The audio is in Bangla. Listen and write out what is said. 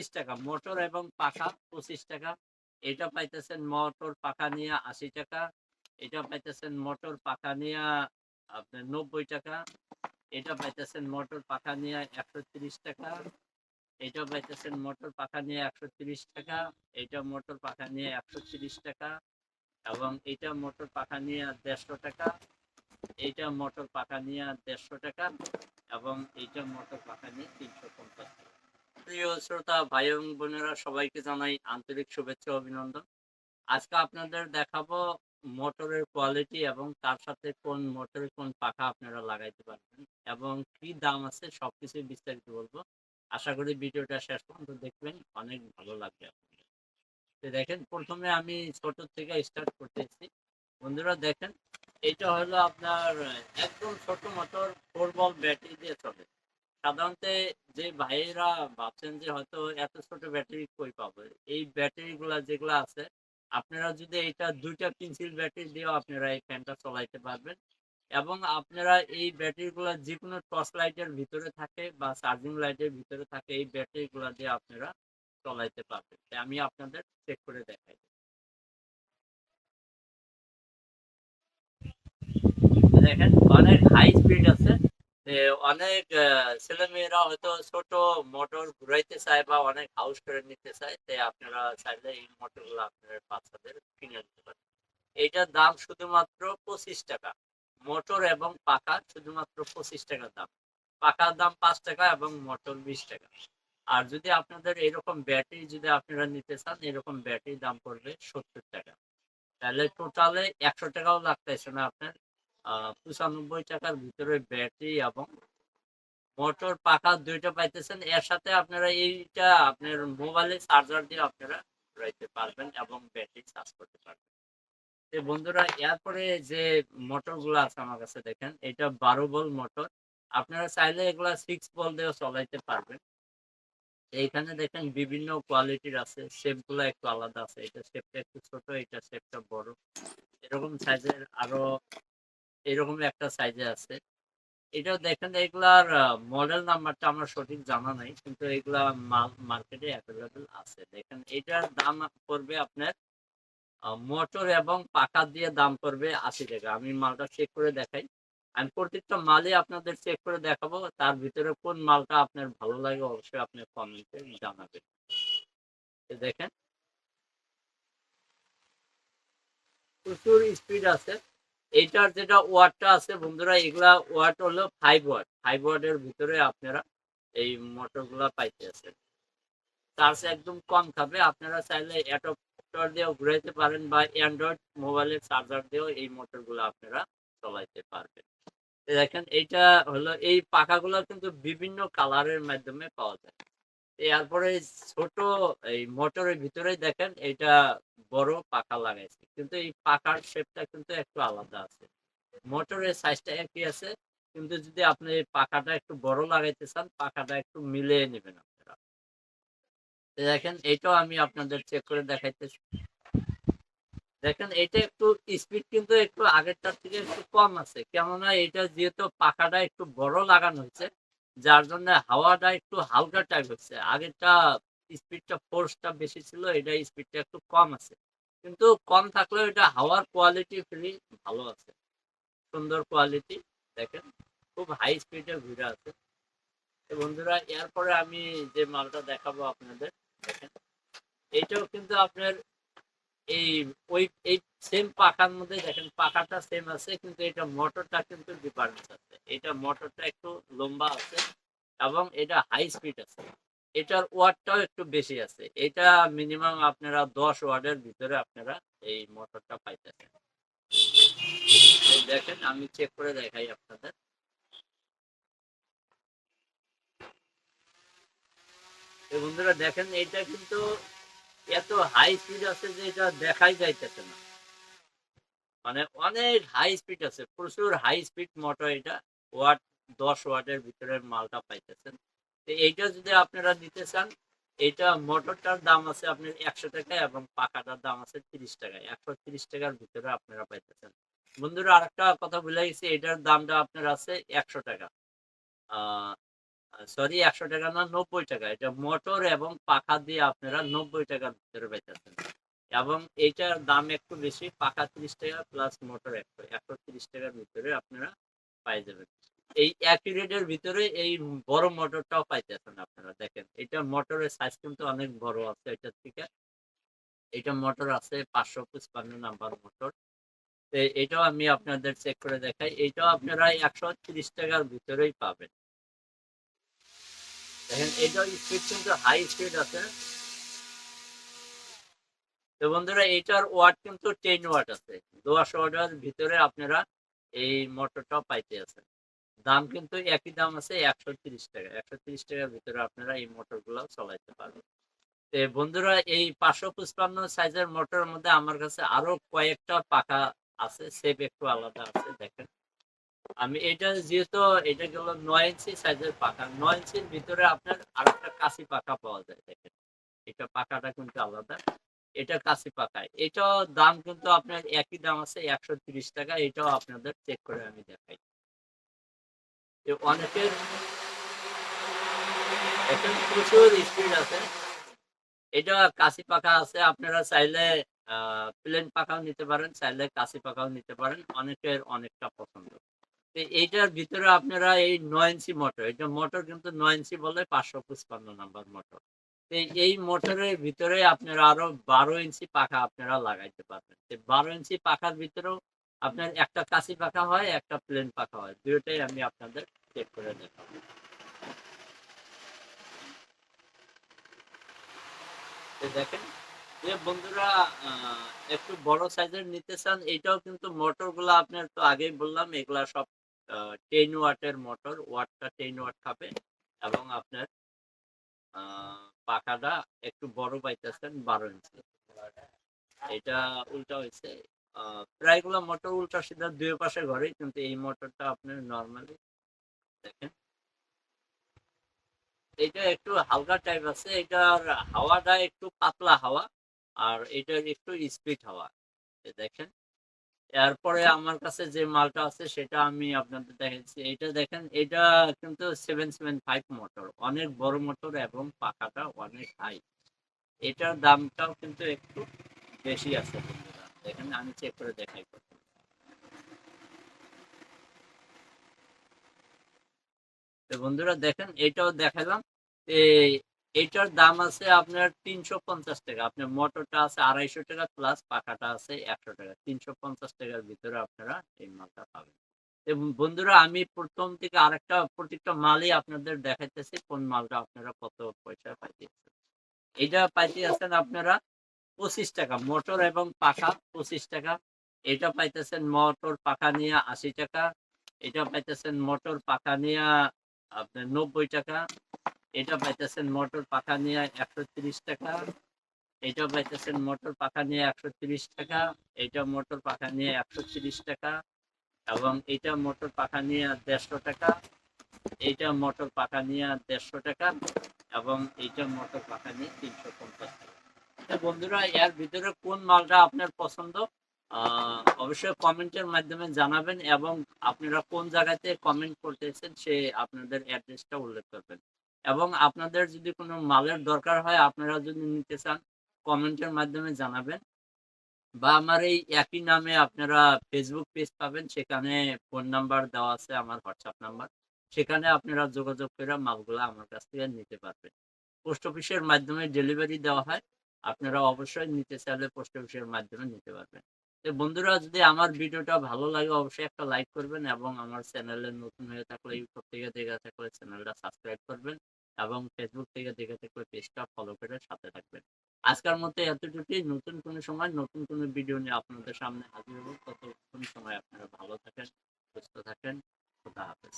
পঁচিশ টাকা, মোটর এবং পাখা পঁচিশ টাকা। এটা পাইতেছেন মোটর, পাখা নিয়ে আশি টাকা। এটা পাইতেছেন মোটর, পাখা নিয়ে আপনার নব্বই টাকা। এটা পাইতেছেন মোটর, পাখা নিয়ে একশো টাকা। এটা পাইতেছেন মোটর, পাখা নিয়ে একশো টাকা। এটা মোটর, পাখা নিয়ে একশো টাকা। এবং এটা মোটর, পাখা নিয়ে দেড়শো টাকা। এইটা মোটর, পাখা নিয়ে দেড়শো টাকা। এবং এইটা মোটর, পাখা নিয়ে তিনশো পঞ্চাশ টাকা। প্রিয় শ্রোতা, ভাই এবং বোনেরা, সবাইকে জানাই আন্তরিক শুভেচ্ছা অভিনন্দন। আজকে আপনাদের দেখাবো মোটরের কোয়ালিটি এবং তার সাথে কোন মোটরে কোন পাখা আপনারা লাগাইতে পারবেন এবং কি দাম আছে সবকিছু বিস্তারিত বলব। আশা করি ভিডিওটা শেষ পর্যন্ত দেখবেন, অনেক ভালো লাগবে আপনাদের। তো দেখেন, প্রথমে আমি ছোট থেকে স্টার্ট করতেছি। বন্ধুরা, দেখেন এটা হলো আপনার একদম ছোট মোটর ফোর বল ব্যাটারি দিয়ে চলে। সাধারণত যে ভাইয়েরা ভাবছেন যে হয়তো এত ছোট ব্যাটারি কই পাবো, এই ব্যাটারি গুলা যেগুলো আছে, আপনারা যদি এটা দুইটা পেন্সিল ব্যাটারি দিয়েও আপনারা এই ফ্যানটা চলাইতে পারবেন এবং আপনারা এই ব্যাটারি গুলা যে কোনো টর্চ লাইটের ভিতরে থাকে বা চার্জিং লাইটের ভিতরে থাকে, এই ব্যাটারি গুলা দিয়ে আপনারা চলাইতে পারবেন। তাই আমি আপনাদের চেক করে দেখাই। দেখেন, অনেক হাই স্পিড আছে। অনেক ছেলে মেয়েরা হয়তো ছোট, মোটর ঘুরাইতে চায় বা অনেক হাউস করে নিতে চায়, তাই আপনারা চাইলে এই মোটরগুলো আপনার বাচ্চাদের কিনে নিতে পারেন। এইটার দাম শুধুমাত্র পঁচিশ টাকা। মোটর এবং পাকা শুধুমাত্র পঁচিশ টাকা দাম। পাকার দাম পাঁচ টাকা এবং মোটর বিশ টাকা। আর যদি আপনাদের এরকম ব্যাটারি যদি আপনারা নিতে চান, এরকম ব্যাটারি দাম পড়বে সত্তর টাকা। তাহলে টোটালে একশো টাকাও লাগতেছে না আপনার। পঁচানব্বই টাকার ভিতরে ব্যাটারি এবং মোটর পাখা দুইটা পাইতেছেন। এর সাথে আপনারা এইটা আপনার মোবাইলে চার্জার দিয়ে আপনারা রাখতে পারবেন এবং ব্যাটারি চার্জ করতে পারবেন। বন্ধুরা, এরপরে যে মোটর আছে আমার কাছে দেখেন, এটা বারো বল মোটর। আপনারা চাইলে এগুলা সিক্স বল দিয়েও চলাইতে পারবেন। এইখানে দেখেন বিভিন্ন কোয়ালিটির আছে শেপগুলো একটু আলাদা আছে। এটা শেপটা একটু ছোট, এটা শেপটা বড়। এরকম সাইজের আরও এরকম একটা সাইজে আছে। এটা দেখেন এগুলার মডেল নাম্বারটা আমার সঠিক জানা নাই, কিন্তু এগুলা মার্কেটে অ্যাভেলেবেল আছে। দেখেন, এটার দাম পড়বে আপনার মোটর এবং পাকা দিয়ে দাম পড়বে আশি টাকা। আমি মালটা চেক করে দেখাই। আমি প্রত্যেকটা মালই আপনাদের চেক করে দেখাবো, তার ভিতরে কোন মালটা আপনার ভালো লাগে অবশ্যই আপনি কমেন্টে জানাবেন। দেখেন, প্রচুর স্পিড আছে। এইটার যেটা ওয়াটটা আছে, বন্ধুরা, এগুলা ওয়াট হলো ফাইভ ওয়াট ফাইভ ওয়াটের ভিতরে আপনারা এই মোটরগুলা পাইতে আছেন। চার্জ একদম কম খাবে। আপনারা চাইলে অ্যাডপ্টার দিয়েও ঘুরাইতে পারেন বা অ্যান্ড্রয়েড মোবাইলের চার্জার দিয়েও এই মোটরগুলো আপনারা চলাইতে পারবেন। দেখেন, এইটা হলো, এই পাখাগুলো কিন্তু বিভিন্ন কালারের মাধ্যমে পাওয়া যায়। এরপরে ছোট এই মোটরের ভিতরে দেখেন এটা বড় পাকা লাগাইছে। কিন্তু এই পাকার শেপটা কিন্তু একটু আলাদা আছে। মোটরের সাইজটা একই আছে, কিন্তু যদি আপনি পাকাটা একটু বড় লাগাইতে চান পাকাটা একটু মিলিয়ে নেবেন আপনারা। দেখেন, এটাও আমি আপনাদের চেক করে দেখাইতেছি। দেখেন, এটা একটু স্পিড কিন্তু একটু আগেরটার থেকে একটু কম আছে। কেননা এটা যেহেতু পাকাটা একটু বড় লাগানো হয়েছে যার জন্য হাওয়াটা একটু হালকা টাইপ হচ্ছে। আগেরটা স্পিডটা ফোর্সটা বেশি ছিল এটা স্পিডটা একটু কম আছে। কিন্তু কম থাকলেও এটা হাওয়ার কোয়ালিটি ফ্রি ভালো আছে। সুন্দর কোয়ালিটি দেখেন, খুব হাই স্পিডে ঘুরে আছে। বন্ধুরা, এরপরে আমি যে মালটা দেখাবো আপনাদের, দেখেন এইটাও কিন্তু আপনার এই, ওই, এই সেম পাকার মধ্যে দেখেন পাকাটা সেম আছে, কিন্তু এটা মোটরটা কিন্তু ডিফারেন্স আছে। এটা মোটরটা একটু লম্বা আছে এবং এটা হাই স্পিড আছে। এটার ওয়াটটাও একটু বেশি আছে। এটা মিনিমাম আপনারা দশ ওয়ার্ডের ভিতরে আপনারা এই মোটরটা পাইতেছেন। দেখেন, আমি চেক করে দেখাই আপনাদের। বন্ধুরা, দেখেন এটা কিন্তু এত হাই স্পিড আছে যে এটা দেখাই যাইতেছে না। মানে অনেক হাই স্পিড আছে, প্রচুর হাই স্পিড মোটর এটা ওয়াট দশ ওয়াটের ভিতরে মালটা পাইতেছেন। এইটা যদি আপনারা নিতে চান, এটা মোটরটার দাম আছে আপনার একশো টাকা এবং পাকাটার দাম আছে তিরিশ টাকা। একশো তিরিশ টাকার ভিতরে আপনারা পাইতেছেন। বন্ধুরা, আরেকটা কথা বলে গেছি, এটার দামটা আপনার আছে একশো টাকা। সরি একশো টাকা না, নব্বই টাকা। এটা মোটর এবং পাখা দিয়ে আপনারা নব্বই টাকার ভিতরে পাইতেছেন এবং এইটার দাম একটু বেশি, পাখা ত্রিশ টাকা প্লাস মোটর একশো একশো তিরিশ টাকার ভিতরে আপনারা পাই যাবেন। এই একই রেটের ভিতরে এই বড় মোটরটাও পাইতেছেন আপনারা, দেখেন। এটা মোটরের সাইজ কিন্তু অনেক বড় আছে এটার থেকে। এটা মোটর আছে পাঁচশো পঁচপান্ন নাম্বার মোটর। তো এটাও আমি আপনাদের চেক করে দেখাই। এটাও আপনারা একশো তিরিশ টাকার ভিতরেই পাবেন। দাম কিন্তু একই দাম আছে, একশো তিরিশ টাকা। একশো তিরিশ টাকার ভিতরে আপনারা এই মোটরগুলো চলাইতে পারবেন। তো বন্ধুরা, এই পাঁচশো পঁচপান্ন সাইজের মোটরের মধ্যে আমার কাছে আরও কয়েকটা পাকা আছে সেপ একটু আলাদা আছে, দেখেন। আমি এটা যেহেতু এটা গেল নয় ইঞ্চি সাইজের পাকা নয় ইঞ্চির ভিতরে আপনার আরেকটা কাশি পাকা পাওয়া যায়, দেখেন। এটা পাকাটা কিন্তু আলাদা। এটা কাশি পাকা এটাও দাম কিন্তু আপনার একই দাম আছে, একশো টাকা। এটাও আপনাদের চেক করে আমি দেখাই। অনেকের এখন প্রচুর স্পিড আছে। এটা কাশি পাকা আছে, আপনারা চাইলে প্লেন পাকাও নিতে পারেন, চাইলে কাশি পাকাও নিতে পারেন। অনেকের অনেকটা পছন্দ। এইটার ভিতরে আপনারা এই নয় ইঞ্চি মোটর, এটা মোটর কিন্তু নয় ইঞ্চি বলে পাঁচশো পঁচপান্ন নাম্বার মোটর। এই মোটরের ভিতরে আপনারা আরও বারো ইঞ্চি পাখা আপনারা লাগাইতে পারবেন। বারো ইঞ্চি পাখার ভিতরেও আপনার একটা কাশি পাখা হয়, একটা প্লেন পাখা হয়। দুটোই আমি আপনাদের চেক করে দেখাবো। দেখেন, যে বন্ধুরা একটু বড় সাইজের নিতে চান, এটাও কিন্তু মোটরগুলা আপনার তো আগেই বললাম, এগুলা সব টেন ওয়াটের মোটর ওয়াটটা টেন ওয়াট খাবে এবং আপনার পাখাটা একটু বড় পাইতেছেন বারো ইঞ্চি এটা উল্টা হয়েছে প্রায়গুলো মোটর উল্টা সিধা দুই পাশে ঘরে, কিন্তু এই মোটরটা আপনার নর্মালি দেখেন। এটা একটু হালকা টাইপ আছে। এটার হাওয়াটা একটু পাতলা হাওয়া, আর এটার একটু স্পিড হাওয়া। দেখেন। এরপরে আমার কাছে যে মালটা আছে সেটা আমি আপনাদের দেখাচ্ছি। এটা দেখেন এটা কিন্তু সেভেন সেভেন ফাইভ মোটর অনেক বড় মোটর এবং পাখাটা অনেক হাই এটার দামটাও কিন্তু একটু বেশি আছে বন্ধুরা। দেখেন আমি চেক করে দেখাই তো বন্ধুরা দেখেন এটাও দেখালাম। এই এটার দাম আছে আপনার তিনশো পঞ্চাশ টাকা। আপনার মোটরটা আছে আড়াইশো টাকা প্লাস পাখাটা আছে একশো টাকা। তিনশো পঞ্চাশ টাকার ভিতরে আপনারা এই মালটা পাবেন। এবং বন্ধুরা, আমি প্রথম থেকে আরেকটা প্রত্যেকটা মালই আপনাদের দেখাইতেছি, কোন মালটা আপনারা কত পয়সা পাইতেছেন। এটা পাইতে আছেন আপনারা পঁচিশ টাকা, মোটর এবং পাখা পঁচিশ টাকা। এটা পাইতেছেন মোটর, পাখা নিয়ে আশি টাকা। এটা পাইতেছেন মোটর, পাখা নিয়ে আপনার নব্বই টাকা। এটা পাইতেছেন মোটর পাখা নিয়ে একশো টাকা এটা পাইতেছেন মোটর পাখা নিয়ে একশো টাকা এটা মোটর পাখা নিয়ে একশো টাকা এবং এটা মোটর পাখা নিয়ে দেড়শো টাকা এইটা মোটর পাখা নিয়ে দেড়শো টাকা এবং এইটা মোটর পাখা নিয়ে তিনশো পঞ্চাশ টাকা। বন্ধুরা, এর ভিতরে কোন মালটা আপনার পছন্দ অবশ্যই কমেন্টের মাধ্যমে জানাবেন এবং আপনারা কোন জায়গাতে কমেন্ট করতেছেন সে আপনাদের অ্যাড্রেসটা উল্লেখ করবেন। এবং আপনাদের যদি কোনো মালের দরকার হয়, আপনারা যদি নিতে চান কমেন্টের মাধ্যমে জানাবেন। বা আমার এই একই নামে আপনারা ফেসবুক পেজ পাবেন, সেখানে ফোন নাম্বার দেওয়া আছে আমার হোয়াটসঅ্যাপ নাম্বার সেখানে আপনারা যোগাযোগ করে মালগুলো আমার কাছ থেকে নিতে পারবেন। পোস্ট অফিসের মাধ্যমে ডেলিভারি দেওয়া হয়, আপনারা অবশ্যই নিতে চাইলে পোস্ট অফিসের মাধ্যমে নিতে পারবেন। বন্ধুরা যদি আমার ভিডিওটা ভালো লাগে অবশ্যই একটা লাইক করবেন এবং আমার চ্যানেলে নতুন হয়ে থাকলে ইউটিউব থেকে দেখে থাকলে চ্যানেলটা সাবস্ক্রাইব করবেন এবং ফেসবুক থেকে দেখে থাকলে পেজটা ফলো করে সাথে থাকবেন। আজকের মতো এতটুকুই। নতুন কোনো সময়, নতুন কোনো ভিডিও নিয়ে আপনাদের সামনে হাজির হব। ততক্ষণ সময় আপনারা ভালো থাকেন, সুস্থ থাকেন। খুদা হাফেজ।